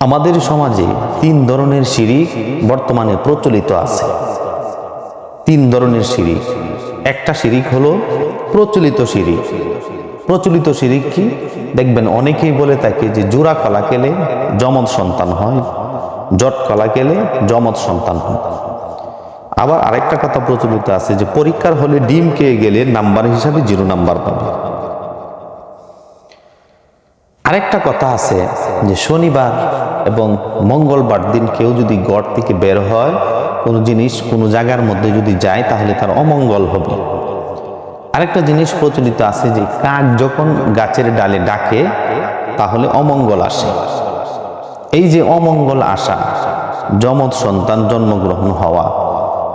আমাদের সমাজে তিন ধরনের শিরিক বর্তমানে প্রচলিত আছে। তিন ধরনের শিরিক। একটা শিরিক হলো প্রচলিত শিরিক। প্রচলিত শিরিক কি? দেখবেন অনেকেই বলে থাকে যে জোড়া কলা কেলে জমদ সন্তান হয়, জট কলা কেলে জমদ সন্তান হয়। আবার আরেকটা কথা প্রচলিত আছে যে পরীক্ষার হলে ডিম খেয়ে গেলে নাম্বার হিসাবে জিরো নাম্বার পাবে। আরেকটা কথা আছে যে শনিবার এবং মঙ্গলবার দিন কেউ যদি গড় থেকে বের হয়, কোনো জিনিস কোনো জায়গার মধ্যে যদি যায়, তাহলে তার অমঙ্গল হবে। আরেকটা জিনিস প্রচলিত আছে যে কাক যখন গাছের ডালে ডাকে, তাহলে অমঙ্গল আসে। এই যে অমঙ্গল আসা, যমজ সন্তান জন্মগ্রহণ হওয়া,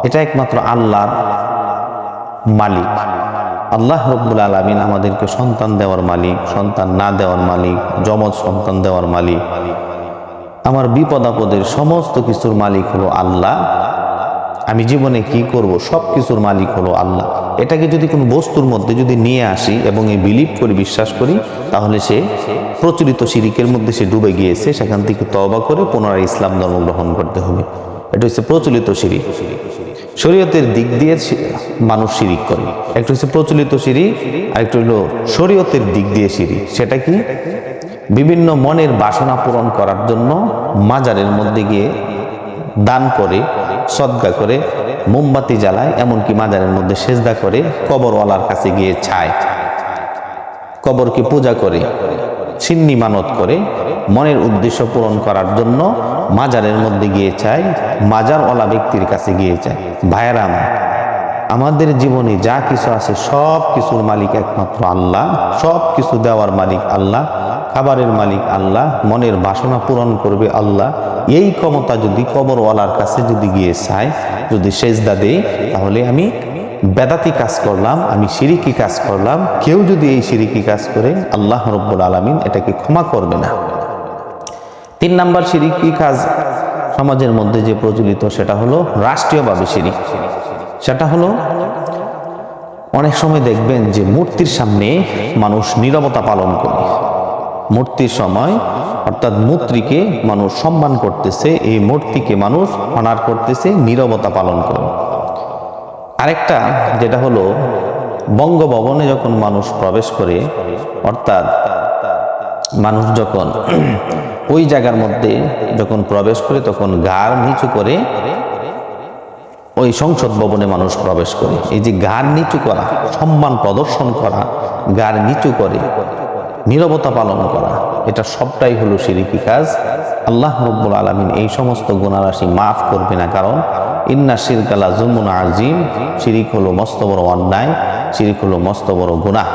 এটা একমাত্র আল্লাহর মালিক। আল্লাহ রব্বুল আলমিন আমাদেরকে সন্তান দেওয়ার মালিক, সন্তান না দেওয়ার মালিক, যমজ সন্তান দেওয়ার মালিক। আমার বিপদ আপদের সমস্ত কিছুর মালিক হলো আল্লাহ। আমি জীবনে কি করব? সব কিছুর মালিক হলো আল্লাহ। এটাকে যদি কোনো বস্তুর মধ্যে যদি নিয়ে আসি এবং এই বিলিভ করি, বিশ্বাস করি, তাহলে সে প্রচলিত শিরিকের মধ্যে সে ডুবে গিয়েছে। সেখান থেকে তবা করে পুনরায় ইসলাম ধর্ম গ্রহণ করতে হবে। এটা হচ্ছে প্রচলিত শিরিক। শরীয়তের দিক দিয়ে মানুষ শিরিক করে। একটা হচ্ছে প্রচলিত শিরিক আর একটা হলো শরীয়তের দিক দিয়ে শিরিক। সেটা কি? বিভিন্ন মনের বাসনা পূরণ করার জন্য মাজারের মধ্যে গিয়ে দান করে, সদ্গা করে, মোমবাতি জ্বালায়, এমনকি মাজারের মধ্যে সেজদা করে, কবরওয়ালার কাছে গিয়ে ছায়। কবরকে পূজা করে। সিন্নি মানত করে মনের উদ্দেশ্য পূরণ করার জন্য মাজারের মধ্যে গিয়ে চায় মাজারওয়ালা ব্যক্তির কাছে গিয়ে চায় ভাইয়েরা আমার আমাদের জীবনে যা কিছু আছে সব কিছুর মালিক একমাত্র আল্লাহ, সব কিছু দেওয়ার মালিক আল্লাহ, খাবারের মালিক আল্লাহ, মনের বাসনা পূরণ করবে আল্লাহ। এই ক্ষমতা যদি কবরওয়ালার কাছে যদি গিয়ে চাই, যদি সেজদা দেই, তাহলে আমি বেদাতি কাজ করলাম, আমি সিরিকি কাজ করলাম। কেউ যদি এই সিরিকি কাজ করে, আল্লাহ রব্বুল আলমিন এটাকে ক্ষমা করবে না। তিন নাম্বার সিরিকি কাজ সমাজের মধ্যে যে প্রচলিত, সেটা হলো রাষ্ট্রীয়ভাবে সিরিক। সেটা হলো, অনেক সময় দেখবেন যে মূর্তির সামনে মানুষ নীরবতা পালন করে। মূর্তির সময়, অর্থাৎ মূর্তিকে মানুষ সম্মান করতেছে, এই মূর্তিকে মানুষ অনার করতেছে, নীরবতা পালন করে। আরেকটা যেটা হলো বঙ্গভবনে যখন মানুষ প্রবেশ করে, অর্থাৎ মানুষ যখন ওই জায়গার মধ্যে যখন প্রবেশ করে, তখন গার নিচু করে ওই সংসদ ভবনে মানুষ প্রবেশ করে। এই যে গার নিচু করা, সম্মান প্রদর্শন করা গার নিচু করে, নীরবতা পালন করা, এটা সবটাই হলো সিরিকি কাজ। আল্লাহ রব্বুল আলমিন এই সমস্ত গুণারাশি মাফ করবে না। কারণ ইন্না শিরকালা জুমুন আজিম শিরিক হলো মস্ত বড় অন্যায়, শিরিক হলো মস্ত বড় গুনাহ।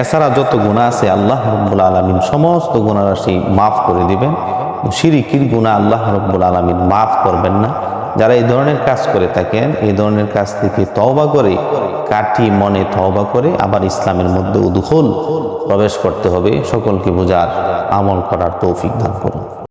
এছাড়া যত গুণা আছে আল্লাহ রব্বুল আলমিন সমস্ত গুণারাশি মাফ করে দিবেন। শিরিকির গুণা আল্লাহ রব্বুল আলমিন মাফ করবেন না। যারা এই ধরনের কাজ করে থাকেন, এই ধরনের কাজ থেকে তওবা করে কাটি মনে তওবা করে আবার ইসলামের মধ্যে উদুখল প্রবেশ করতে হবে। সকলকে বোঝার আমল করার তৌফিক দান করুন।